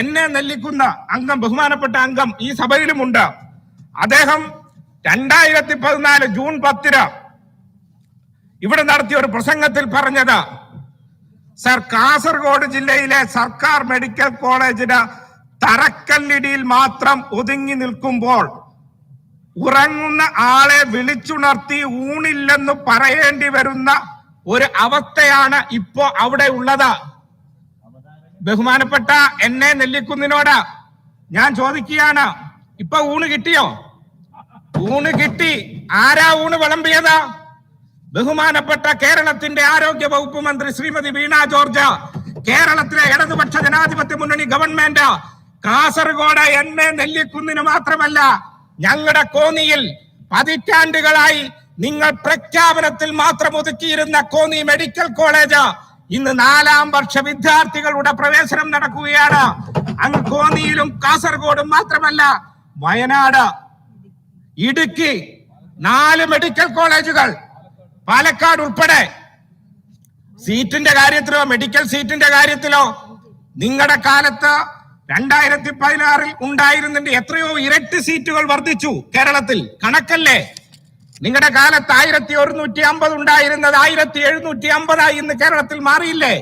എന്നെ നെല്ലിക്കുന്ന അംഗം ബഹുമാനപ്പെട്ട അംഗം ഈ സഭയിലുമുണ്ട്. അദ്ദേഹം രണ്ടായിരത്തി പതിനാല് ജൂൺ പത്തിന് ഇവിടെ നടത്തിയ ഒരു പ്രസംഗത്തിൽ പറഞ്ഞത് സർ കാസർഗോഡ് ജില്ലയിലെ സർക്കാർ മെഡിക്കൽ കോളേജിന് തറക്കല്ലിടിയിൽ മാത്രം ഒതുങ്ങി നിൽക്കുമ്പോൾ ഉറങ്ങുന്ന ആളെ വിളിച്ചുണർത്തി ഊണില്ലെന്ന് പറയേണ്ടി വരുന്ന ഒരു അവസ്ഥയാണ് ഇപ്പോ അവിടെ ഉള്ളത്. ബഹുമാനപ്പെട്ട എന്നെ നെല്ലിക്കുന്നിനോട് ഞാൻ ചോദിക്കുകയാണ് ഇപ്പൊ ഊണ് കിട്ടിയോ? ഊണ് കിട്ടി. ആരാ ഊണ് വിളമ്പിയത്? ബഹുമാനപ്പെട്ട കേരളത്തിന്റെ ആരോഗ്യ വകുപ്പ് മന്ത്രി ശ്രീമതി വീണ ജോർജ് കേരളത്തിലെ ഇടതുപക്ഷ ജനാധിപത്യ മുന്നണി ഗവൺമെന്റ് കാസർഗോഡ് എന്നെ നെല്ലിക്കുന്നിന് മാത്രമല്ല ഞങ്ങളുടെ കോന്നിയിൽ പതിറ്റാണ്ടുകളായി നിങ്ങൾ പ്രഖ്യാപനത്തിൽ മാത്രം ഒതുക്കിയിരുന്ന കോന്നി മെഡിക്കൽ കോളേജ് ഇന്ന് നാലാം വർഷ വിദ്യാർത്ഥികളുടെ പ്രവേശനം നടക്കുകയാണ്. അങ്ങ് കോന്നിയിലും കാസർഗോഡും മാത്രമല്ല വയനാട് ഇടുക്കി നാല് മെഡിക്കൽ കോളേജുകൾ പാലക്കാട് ഉൾപ്പെടെ. സീറ്റിന്റെ കാര്യത്തിലോ മെഡിക്കൽ സീറ്റിന്റെ കാര്യത്തിലോ നിങ്ങളുടെ കാലത്ത് രണ്ടായിരത്തി പതിനാറിൽ ഉണ്ടായിരുന്നിട്ട് എത്രയോ ഇരട്ടി സീറ്റുകൾ വർദ്ധിച്ചു കേരളത്തിൽ. കണക്കല്ലേ? നിങ്ങളുടെ കാലത്ത് ആയിരത്തി ഒരുന്നൂറ്റി അമ്പത് ഉണ്ടായിരുന്നത് ആയിരത്തി എഴുന്നൂറ്റി അമ്പതായി ഇന്ന് കേരളത്തിൽ മാറിയില്ലേ?